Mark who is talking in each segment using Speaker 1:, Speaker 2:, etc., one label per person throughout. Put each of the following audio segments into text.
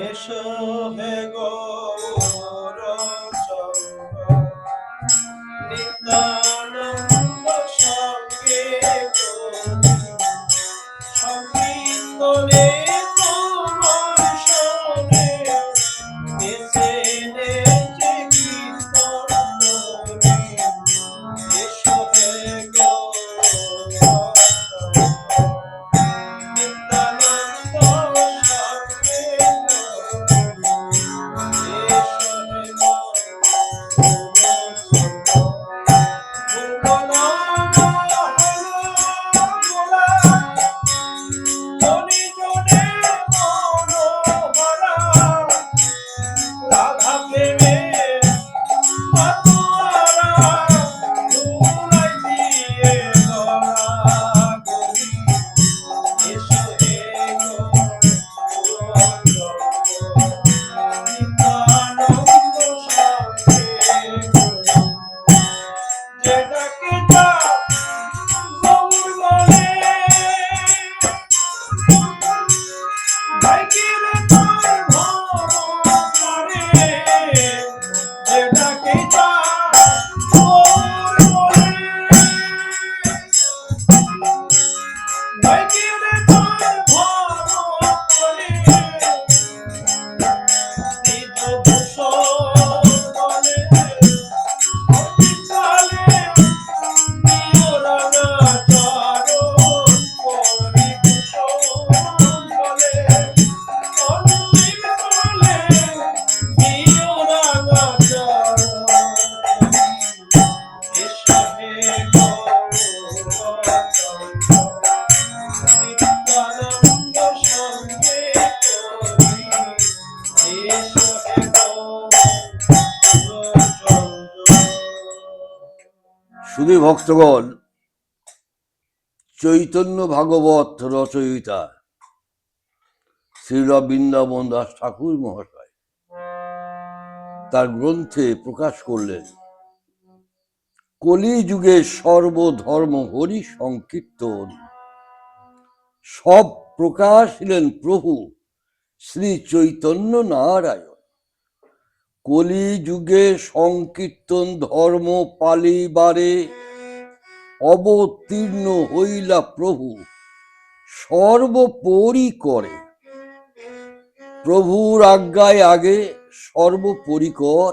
Speaker 1: এসো হে গৌর
Speaker 2: শুধু ভক্তগণ, চৈতন্য ভাগবত রচয়িতা শ্রীল বৃন্দাবন দাস ঠাকুর মহাশয় তার গ্রন্থে প্রকাশ করলেন, কলিযুগে সর্বধর্ম হরি সংকীর্তন। সব প্রকাশিলেন প্রভু শ্রী চৈতন্য নারায়ণ। কলিযুগে সংকীর্তন ধর্ম পালিবারে অবতীর্ণ হইলা প্রভু, সর্বোপরি করে। প্রভুর আজ্ঞায় আগে সর্বপরিকর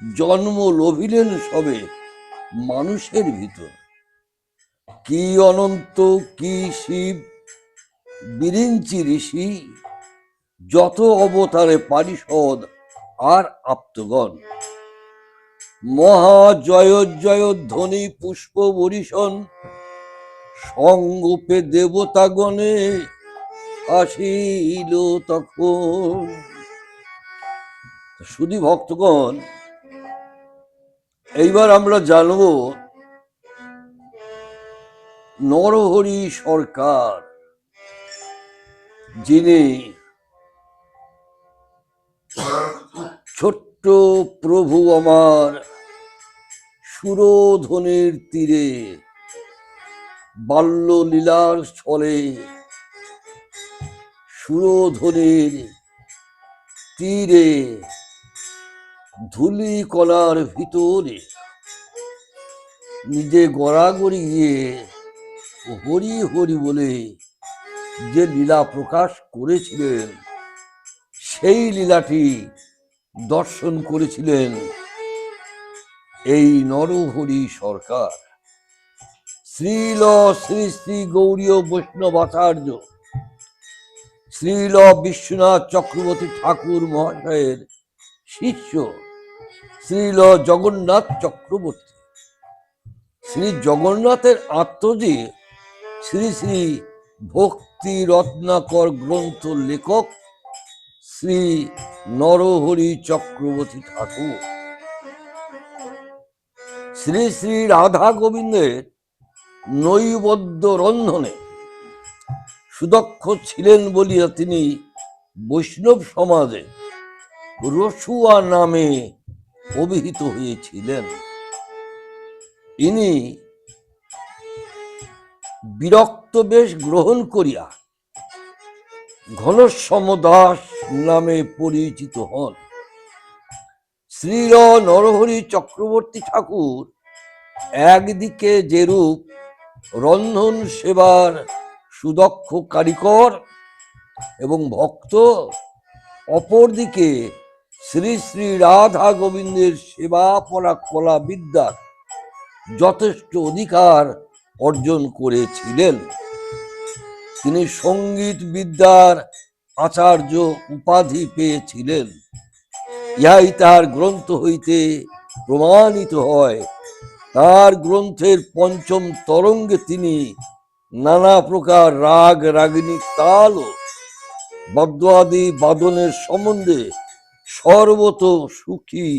Speaker 2: জন্ম লভিলেন সবে মানুষের ভিতর। কি অনন্ত, কি শিব, বিরিঞ্চি ঋষি, যত অবতারে পারিষদ আর আপ্তগণ। মহা জয় জয় ধ্বনি পুষ্প বরিশন সঙ্গোপে দেবতাগণে আসিল তখন। শুধু ভক্তগণ, এইবার আমরা জানব নরহরি সরকার, যিনি ছোট্ট প্রভু আমার সুরধনের তীরে বাল্য লীলার ছলে সুরধনের তীরে ধুলি কলার ভিতরে নিজে গড়াগড়ি গিয়ে হরি হরি বলে যে লীলা প্রকাশ করেছিলেন, সেই লীলাটি দর্শন করেছিলেন এই নরহরি সরকার। শ্রীল শ্রী শ্রী গৌরীয় বৈষ্ণবাচার্য শ্রীল বিশ্বনাথ চক্রবর্তী ঠাকুর মহাশয়ের শিষ্য, শ্রীল জগন্নাথ চক্রবর্তী। শ্রী জগন্নাথের আত্মজি শ্রী শ্রী ভক্তি রত্নাকর গ্রন্থ লেখক শ্রী নরহরি চক্রবর্তী ঠাকুর। শ্রী শ্রী রাধা গোবিন্দের নৈবদ্য রন্ধনে সুদক্ষ ছিলেন বলিয়া তিনি বৈষ্ণব সমাজে রসুয়া নামে অভিহিত হয়েছিলেন। ইনি বিরক্ত বেশ গ্রহণ করিয়া ঘনশ্যাম দাস নামে পরিচিত হন। শ্রীর নরহরি চক্রবর্তী ঠাকুর একদিকে যেরূপ রন্ধন সেবার সুদক্ষ কারিকর এবং ভক্ত, অপরদিকে শ্রী শ্রী রাধা গোবিন্দের সেবা পরা কলা বিদ্যার যথেষ্ট অধিকার অর্জন করেছিলেন। তিনি সংগীত বিদ্যার আচার্য উপাধি পেয়েছিলেন। ইহাই তার গ্রন্থ হইতে প্রমাণিত হয়। তার গ্রন্থের পঞ্চম তরঙ্গে তিনি নানা প্রকার রাগ, রাগিনী তাল ও বদ্যাদি বাদনের সম্বন্ধে সর্বত সুখী,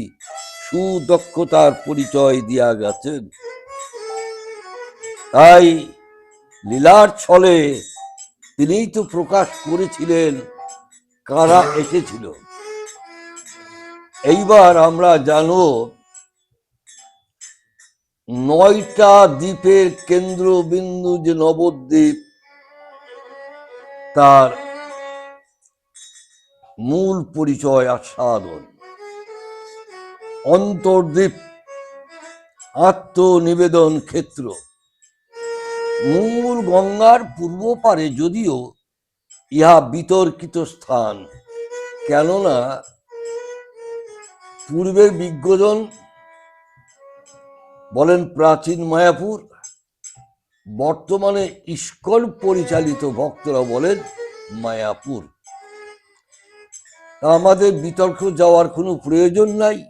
Speaker 2: সুদক্ষতার পরিচয় দিয়া গেছেন। তাই লীলার ছলে তিনিই তো প্রকাশ করেছিলেন কারা এসেছিল। এইবার আমরা জানো নয়টা দ্বীপের কেন্দ্রবিন্দু যে নবদ্বীপ, তার মূল পরিচয় আস্বাদন অন্তর্দ্বীপ, আত্মনিবেদন ক্ষেত্র। মূল গঙ্গার পূর্ব পারে যদিও ইহা বিতর্কিত স্থান, কেননা পূর্বের বিজ্ঞজন বলেন প্রাচীন মায়াপুর, বর্তমানে ইস্কন পরিচালিত ভক্তরা বলেন মায়াপুর। আমাদের বিতর্ক যাওয়ার কোনো প্রয়োজন নাই।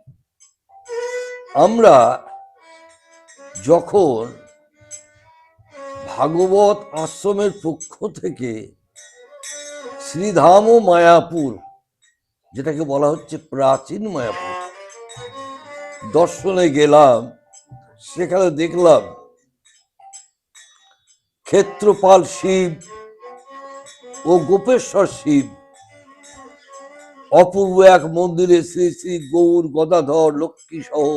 Speaker 2: আমরা যখন ভাগবত আশ্রমের পক্ষ থেকে শ্রীধাম মায়াপুর, যেটাকে বলা হচ্ছে প্রাচীন মায়াপুর, দর্শনে গেলাম, সেখানে দেখলাম ক্ষেত্রপাল শিব ও গোপেশ্বর শিব। অপূর্ব এক মন্দিরে শ্রী শ্রী গৌর গদাধর লক্ষ্মী সহ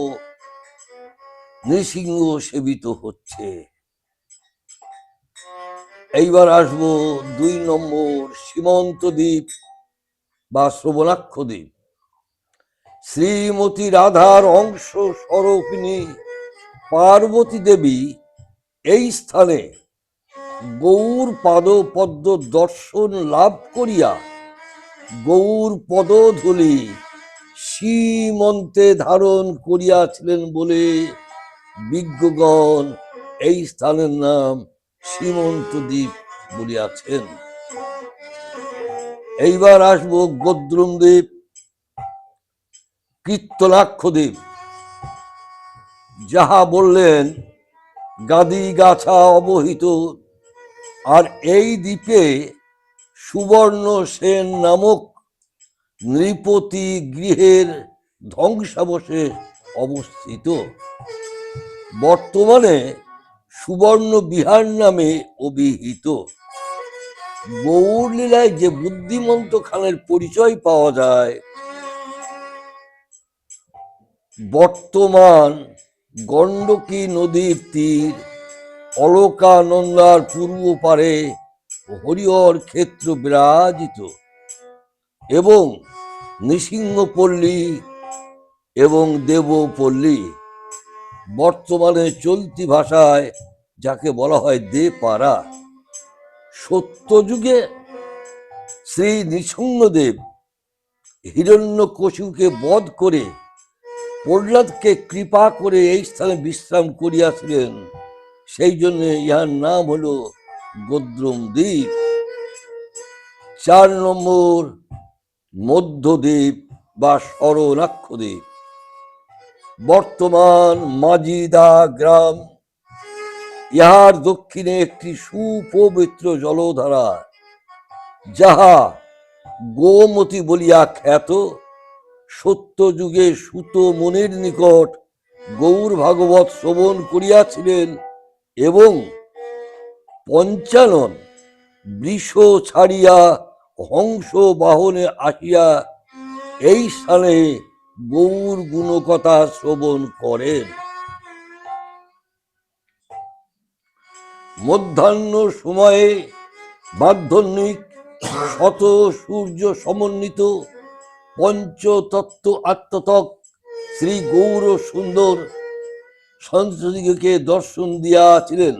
Speaker 2: নৃসিংহ সেবিত হচ্ছে। এইবার আসব দুই নম্বর সীমন্ত দ্বীপ বা শ্রবণাক্ষ দ্বীপ। শ্রীমতী রাধার অংশ স্বরূপিণী পার্বতী দেবী এই স্থানে গৌর পাদ পদ্ম দর্শন লাভ করিয়া গৌর পদধূলি শ্রীমন্তে ধারণ করিয়াছিলেন বলে বিজ্ঞগণ এই স্থানের নাম সীমন্ত দ্বীপ বলিয়াছেন। এইবার আসব গদ্রুম দ্বীপ, কীর্তলাক্ষ দ্বীপ। যাহা বললেন, গাদি গাছা অবহিত, আর এই দ্বীপে সুবর্ণ সেন নামক নৃপতি গৃহের ধ্বংসাবশেষ অবস্থিত। বর্তমানে সুবর্ণ বিহার নামে অভিহিত। গৌর লীলায় যে বুদ্ধিমন্ত খানের পরিচয় পাওয়া যায়, বর্তমান গণ্ডকী নদীর তীর, অলকানন্দার পূর্ব পারে হরিহর ক্ষেত্র বিরাজিত এবং নৃসিংহপল্লী এবং দেবপল্লী। বর্তমানে চলতি ভাষায় যাকে বলা হয় দে পাড়া। সত্যযুগে শ্রী নৃসিংহদেব হিরণ্যকশিপুকে বধ করে প্রহ্লাদকে কৃপা করে এই স্থানে বিশ্রাম করিয়াছিলেন। সেই জন্য ইহার নাম হলো গদ্রম দ্বীপ চার নম্বর মধ্যদ্বীপ বা শরণাক্ষ দ্বীপ বর্তমান মাজিদা গ্রাম ইহার দক্ষিণে একটি সুপবিত্র জলধারা, যাহা গোমতী বলিয়া খ্যাত। সত্য যুগে সুত মনির নিকট গৌর ভাগবত শ্রবণ করিয়াছিলেন এবং পঞ্চানন বৃষ ছাড়িয়া হংস বাহনে আসিয়া এই স্থানে গৌর গুণকথা শ্রবণ করেন। মধ্যাহ্ন সময়ে বাধ্যনিক শত সূর্য সমন্বিত পঞ্চতত্ত্ব আত্মতক শ্রী গৌর সুন্দর সন্তদিগকে দর্শন দিয়াছিলেন।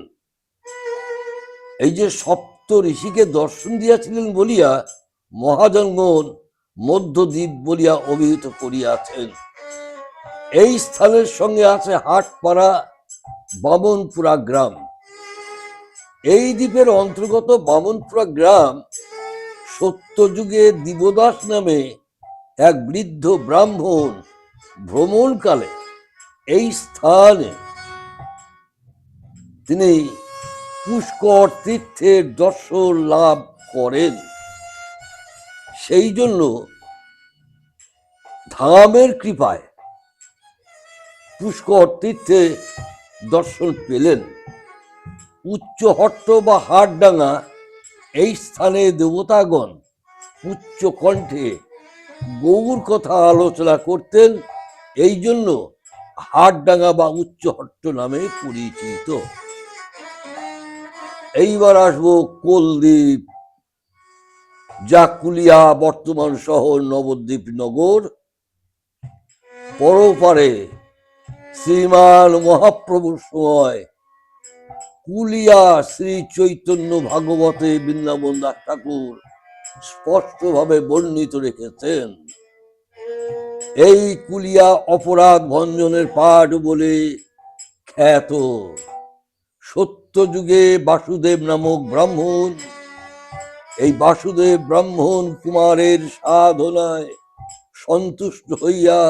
Speaker 2: এই যে সপ্ত ঋষিকে দর্শন দিয়াছিলেন বলিয়া মহাজঙ্গন মধ্যদ্বীপ বলিয়া অভিহিত করিয়াছেন। এই স্থানের সঙ্গে আছে হাটপাড়া বামনপুরা গ্রাম। এই দ্বীপের অন্তর্গত বামনপুরা গ্রাম সত্যযুগে দিবদাস নামে এক বৃদ্ধ ব্রাহ্মণ ভ্রমণকালে এই স্থানে তিনি পুষ্কর তীর্থের দর্শন লাভ করেন। সেই জন্য ধামের কৃপায় পুষ্কর তীর্থে দর্শন পেলেন। উচ্চহট্ট বা হাটডাঙ্গা এই স্থানে দেবতাগণ উচ্চ কণ্ঠে গৌর কথা আলোচনা করতেন, এই জন্য হাটডাঙ্গা বা উচ্চহট্ট নামে পরিচিত। এইবার আসব কোলদ্বীপ। জাকুলিয়া বর্তমান শহর নবদ্বীপ নগর পরপারে শ্রীমান মহাপ্রভুর সময় কুলিয়া শ্রী চৈতন্য ভাগবতে বৃন্দাবন দাস ঠাকুর স্পষ্টভাবে বর্ণিত রেখেছেন। এই কুলিয়া অপরাধ ভঞ্জনের পাঠ বলে খ্যাত। সত্যযুগে বাসুদেব নামক ব্রাহ্মণ, এই বাসুদেব ব্রাহ্মণ কুমারের সাধনায় সন্তুষ্ট হইয়া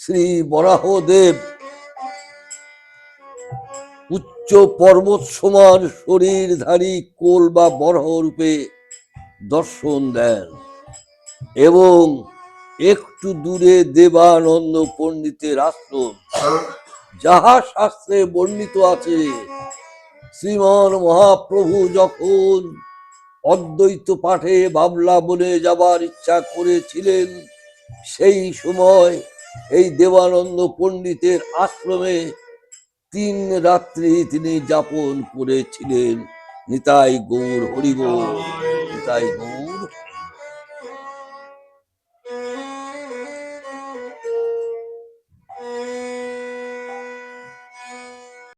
Speaker 2: শ্রী বরাহদেব উচ্চ পর্বত সমান শরীরধারী কোল বা বরহ রূপে দর্শন দেন এবং একটু দূরে দেবানন্দ পণ্ডিতের আশ্রম, যাহা শাস্ত্রে বর্ণিত আছে। শ্রীমান মহাপ্রভু যখন অদ্বৈত পাঠে বাবলা বলে যাবার ইচ্ছা করেছিলেন, সেই সময় এই দেবানন্দ পণ্ডিতের আশ্রমে তিন রাত্রি তিনি যাপন করেছিলেন। নিতাই গৌর হরিব নিতাই গৌর